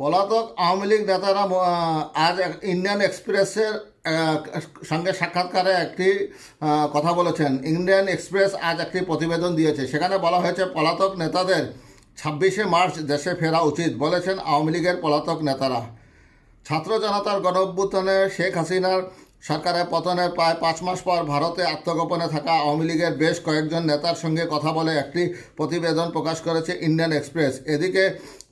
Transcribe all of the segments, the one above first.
পলাতক আওয়ামী লীগ নেতারা আজ ইন্ডিয়ান এক্সপ্রেসের সঙ্গে সাক্ষাৎকারে একটি কথা বলেছেন। ইন্ডিয়ান এক্সপ্রেস আজ একটি প্রতিবেদন দিয়েছে। সেখানে বলা হয়েছে, পলাতক নেতাদের ছাব্বিশে মার্চ দেশে ফেরা উচিত বলেছেন আওয়ামী লীগের পলাতক নেতারা। ছাত্র জনতার গণঅভ্যুত্থানে শেখ হাসিনার সরকারের পতনের প্রায় পাঁচ মাস পর ভারতে আত্মগোপনে থাকা আওয়ামী লীগের বেশ কয়েকজন নেতার সঙ্গে কথা বলে একটি প্রতিবেদন প্রকাশ করেছে ইন্ডিয়ান এক্সপ্রেস। এদিকে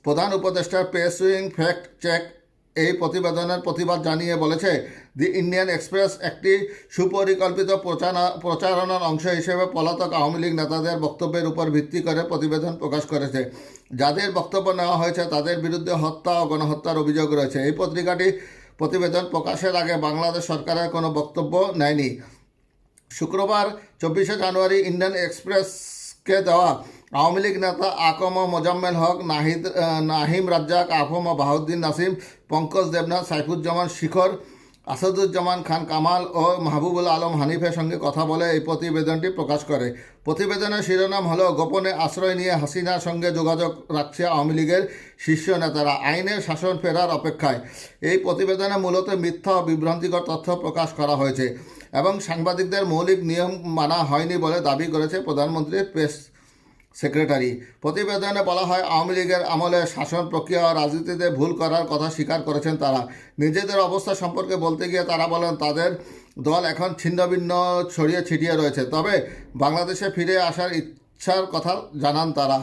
প্রধান উপদেষ্টার প্রেস উইং ফ্যাক্ট চেক এই প্রতিবেদনের প্রতিবাদ জানিয়ে বলেছে, দি ইন্ডিয়ান এক্সপ্রেস একটি সুপরিকল্পিত প্রচারণা- প্রচারণার অংশ হিসেবে পলাতক আওয়ামী লীগ নেতাদের বক্তব্যের উপর ভিত্তি করে প্রতিবেদন প্রকাশ করেছে। যাদের বক্তব্য নেওয়া হয়েছে তাদের বিরুদ্ধে হত্যা ও গণহত্যার অভিযোগ রয়েছে। এই পত্রিকাটি প্রতিবেদন প্রকাশের আগে বাংলাদেশ সরকারের কোনো বক্তব্য নেয়নি। শুক্রবার, চব্বিশে জানুয়ারি ইন্ডিয়ান এক্সপ্রেসকে দেওয়া আওয়ামী লীগ নেতা আকম মোজাম্মেল হক, নাহিদ নাহিম রাজ্জাক, আফম বাহাউদ্দিন নাসিম, পঙ্কজ দেবনাথ, সাইফুজ্জামান শিখর, আসাদুজ্জামান খান কামাল ও মাহবুবুল আলম হানিফের সঙ্গে কথা বলে এই প্রতিবেদনটি প্রকাশ করে। প্রতিবেদনের শিরোনাম হলো, গোপনে আশ্রয় নিয়ে হাসিনার সঙ্গে যোগাযোগ রাখছে আওয়ামী লীগের শীর্ষ নেতারা। আইনের শাসন ফেরার অপেক্ষায় এই প্রতিবেদনে মূলত মিথ্যা ও বিভ্রান্তিকর তথ্য প্রকাশ করা হয়েছে এবং সাংবাদিকদের মৌলিক নিয়ম মানা হয়নি বলে দাবি করেছে প্রধানমন্ত্রীর প্রেস সেক্রেটারি। প্রতিবেদনে বলা হয়, আওয়ামী লীগের আমলে শাসন প্রক্রিয়া ও রাজনীতিতে ভুল করার কথা স্বীকার করেছেন তারা। নিজেদের অবস্থা সম্পর্কে বলতে গিয়ে তারা বলেন, তাদের দল এখন ছিন্নভিন্ন, ছড়িয়ে ছিটিয়ে রয়েছে। তবে বাংলাদেশে ফিরে আসার ইচ্ছার কথা জানান তারা।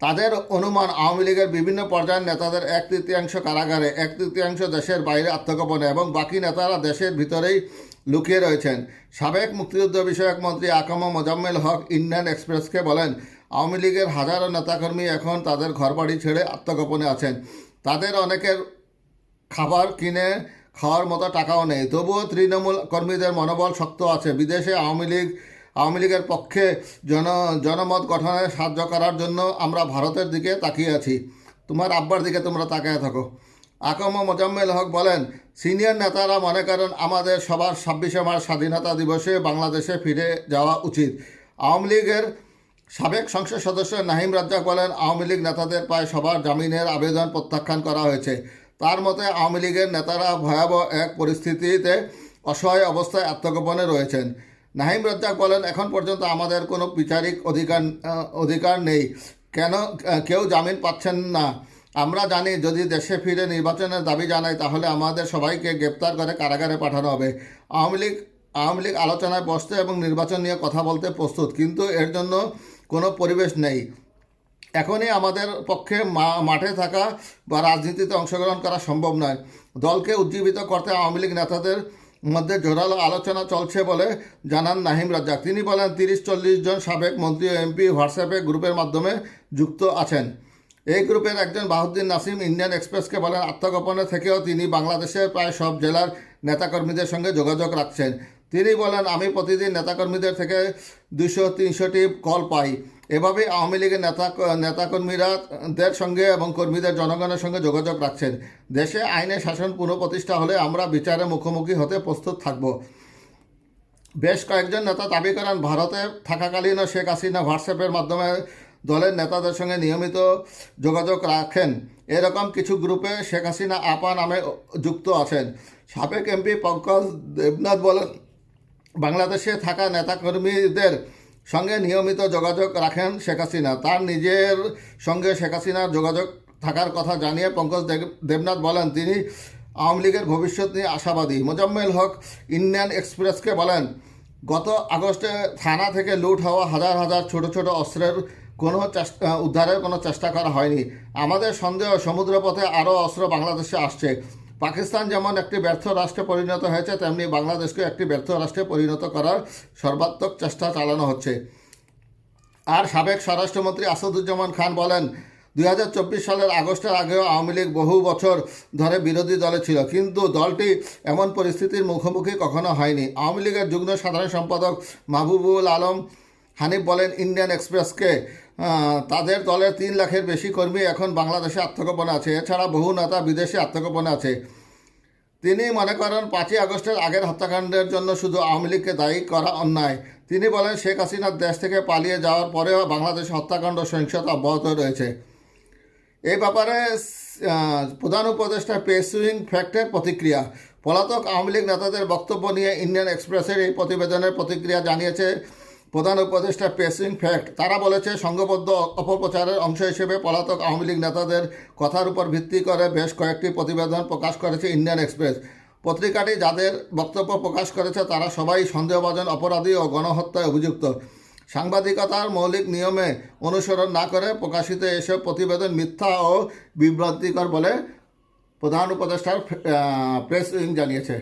তাদের অনুমান, আওয়ামী লীগের বিভিন্ন পর্যায়ের নেতাদের এক তৃতীয়াংশ কারাগারে এক তৃতীয়াংশ দেশের বাইরে আত্মগোপনে এবং বাকি নেতারা দেশের ভিতরেই লুকিয়ে রয়েছেন। সাবেক মুক্তিযুদ্ধ বিষয়ক মন্ত্রী আকাম মোজাম্মেল হক ইন্ডিয়ান এক্সপ্রেসকে বলেন, আওয়ামী লীগের হাজারো নেতাকর্মী এখন তাদের ঘরবাড়ি ছেড়ে আত্মগোপনে আছেন। তাদের অনেকের খাবার কিনে খাওয়ার মতো টাকাও নেই। তবুও তৃণমূল কর্মীদের মনোবল শক্ত আছে। বিদেশে আওয়ামী লীগ, আওয়ামী লীগের পক্ষে জন, জনমত গঠনে সাহায্য করার জন্য আমরা ভারতের দিকে তাকিয়ে আছি। তোমার আব্বার দিকে তোমরা তাকিয়ে থাকো। আকম মোজাম্মেল হক বলেন, সিনিয়র নেতারা মনে করেন আমাদের সবার ছাব্বিশে মার্চ স্বাধীনতা দিবসে বাংলাদেশে ফিরে যাওয়া উচিত। আওয়ামী লীগের সাবেক সংসদ সদস্য নাহিম রাজ্জাক বলেন, আওয়ামী লীগ নেতাদের প্রায় সবার জামিনের আবেদন প্রত্যাখ্যান করা হয়েছে। তার মতে, আওয়ামী লীগের নেতারা ভয়াবহ এক পরিস্থিতিতে অসহায় অবস্থায় আত্মগোপনে রয়েছেন। নাহিম রাজ্জাক বলেন, এখন পর্যন্ত আমাদের কোনো বিচারিক অধিকার অধিকার নেই। কেন, কেউ জামিন পাচ্ছেন না? আমরা জানি যদি দেশে ফিরে নির্বাচনের দাবি জানাই, তাহলে আমাদের সবাইকে গ্রেপ্তার করে কারাগারে পাঠানো হবে। আওয়ামী লীগ আওয়ামী লীগ আলোচনায় বসতে এবং নির্বাচন নিয়ে কথা বলতে প্রস্তুত, কিন্তু এর জন্য কোনো পরিবেশ নেই। এখনই আমাদের পক্ষে মাঠে থাকা বা রাজনীতিতে অংশগ্রহণ করা সম্ভব নয়। দলকে উজ্জীবিত করতে আওয়ামী লীগ নেতাদের মধ্যে জোরালো আলোচনা চলছে বলে জানান নাহিম রাজ্জাক। তিনি বলেন, তিরিশ চল্লিশ জন সাবেক মন্ত্রী ও এমপি হোয়াটসঅ্যাপে গ্রুপের মাধ্যমে যুক্ত আছেন। এই গ্রুপের একজন বাহুদ্দিন নাসিম ইন্ডিয়ান এক্সপ্রেসকে বলেন, আত্মগোপনে থেকেও তিনি বাংলাদেশের প্রায় সব জেলার নেতাকর্মীদের সঙ্গে যোগাযোগ রাখছেন। তিনি বলেন, আমি প্রতিদিন নেতাকর্মীদের থেকে দুশো তিনশোটি কল পাই। এভাবেই আওয়ামী লীগের নেতা নেতাকর্মীরা দের সঙ্গে এবং কর্মীদের জনগণের সঙ্গে যোগাযোগ রাখছেন। দেশে আইনের শাসন পুনঃপ্রতিষ্ঠা হলে আমরা বিচারে মুখোমুখি হতে প্রস্তুত থাকব। বেশ কয়েকজন নেতা দাবি করেন, ভারতে থাকাকালীনও শেখ হাসিনা হোয়াটসঅ্যাপের মাধ্যমে দলের নেতাদের সঙ্গে নিয়মিত যোগাযোগ রাখেন। এরকম কিছু গ্রুপে শেখ হাসিনা আপা নামে যুক্ত আছেন। সাবেক এমপি পঙ্কজ দেবনাথ বলেন, বাংলাদেশে থাকা নেতাকর্মীদের সঙ্গে নিয়মিত যোগাযোগ রাখেন শেখ হাসিনা। তার নিজের সঙ্গে শেখ হাসিনার যোগাযোগ থাকার কথা জানিয়ে পঙ্কজ দেবনাথ বলেন, তিনি আওয়ামী লীগের ভবিষ্যৎ নিয়ে আশাবাদী। মোজাম্মেল হক ইন্ডিয়ান এক্সপ্রেসকে বলেন, গত আগস্টে থানা থেকে লুট হওয়া হাজার হাজার ছোট ছোট অস্ত্রের কোনো চেষ্টা, উদ্ধারের কোনো চেষ্টা করা হয়নি। আমাদের সন্দেহ, সমুদ্রপথে আরও অস্ত্র বাংলাদেশে আসছে। পাকিস্তান যেমন একটি ব্যর্থ রাষ্ট্রে পরিণত হয়েছে, তেমনি বাংলাদেশকে একটি ব্যর্থ রাষ্ট্রে পরিণত করার সর্বাত্মক চেষ্টা চালানো হচ্ছে। আর সাবেক স্বরাষ্ট্রমন্ত্রী আসাদুজ্জামান খান বলেন, দুই হাজার চব্বিশ সালের আগস্টের আগেও আওয়ামী লীগ বহু বছর ধরে বিরোধী দলে ছিল, কিন্তু দলটি এমন পরিস্থিতির মুখোমুখি কখনো হয়নি। আওয়ামী লীগের যুগ্ম সাধারণ সম্পাদক মাহবুবুল আলম হানিফ বলেন, ইন্ডিয়ান এক্সপ্রেসকে তাদের দলের তিন লাখের বেশি কর্মী এখন বাংলাদেশে আত্মগোপনে আছে। এছাড়া বহু নেতা বিদেশে আত্মগোপনে আছে। তিনি মনে করেন পাঁচই আগস্টের আগের হত্যাকাণ্ডের জন্য শুধু আওয়ামী লীগকে দায়ী করা অন্যায়। তিনি বলেন, শেখ হাসিনার দেশ থেকে পালিয়ে যাওয়ার পরেও বাংলাদেশে হত্যাকাণ্ড সহিংসতা অব্যাহত রয়েছে। এই ব্যাপারে প্রধান উপদেষ্টা পেসুইং ফ্যাক্টের প্রতিক্রিয়া। পলাতক আওয়ামী লীগ নেতাদের বক্তব্য নিয়ে ইন্ডিয়ান এক্সপ্রেসের এই প্রতিবেদনের প্রতিক্রিয়া জানিয়েছে প্রধান উপদেষ্টা পেসুইং ফ্যাক্ট, তারা বলেছে, সংঘবদ্ধ অপপ্রচারের অংশ হিসেবে পলাতক আওয়ামী লীগ নেতাদের কথার উপর ভিত্তি করে বেশ কয়েকটি প্রতিবেদন প্রকাশ করেছে ইন্ডিয়ান এক্সপ্রেস। পত্রিকাটি যাদের বক্তব্য প্রকাশ করেছে, তারা সবাই সন্দেহভাজন, অপরাধী ও গণহত্যায় অভিযুক্ত। সাংবাদিকতার মৌলিক নিয়মে অনুসরণ না করে প্রকাশিত এসব প্রতিবেদন মিথ্যা ও বিভ্রান্তিকর বলে প্রধান উপদেষ্টার প্রেস উইং জানিয়েছে।